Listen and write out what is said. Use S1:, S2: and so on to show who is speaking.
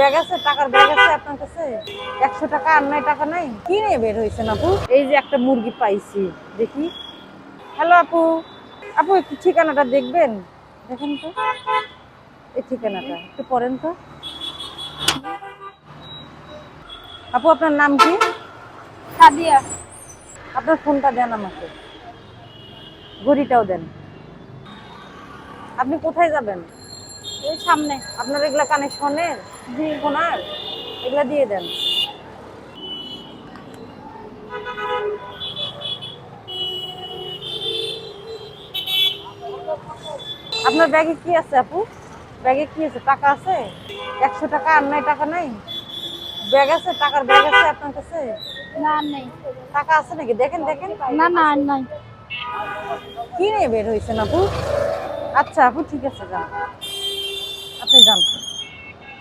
S1: Bag আছে টাকার bag আছে আপনার কাছে? একশো টাকা আর নাই টাকা নাই। কি নিয়ে বের হয়েছেন আপু? এই যে একটা মুরগি পাইছি দেখি। হ্যালো আপু। আপু একটু ঠিকানাটা দেখবেন? দেখেন তো। এই ঠিকানাটা একটু পড়েন তো। আপু আপনার নাম কি?
S2: সাদিয়া।
S1: আপনার ফোনটা দেন আমাকে। ঘড়িটাও দেন। আপনি কোথায় যাবেন?
S2: এই সামনে।
S1: আপনার এগুলা কানেকশনের
S2: জি
S1: ফোনার এগুলা দিয়ে দেন। আপনার ব্যাগে কি আছে আপু? ব্যাগে কি আছে? টাকা আছে? একশো টাকা আর নাই টাকা নাই? ব্যাগ আছে? টাকার ব্যাগ আছে আপনার কাছে?
S2: না নেই।
S1: টাকা আছে নাকি? দেখেন দেখেন।
S2: না না আর নাই।
S1: কি নিয়ে বের হয়েছেন আপু? আচ্ছা আপু ঠিক আছে যান। আপনি যান।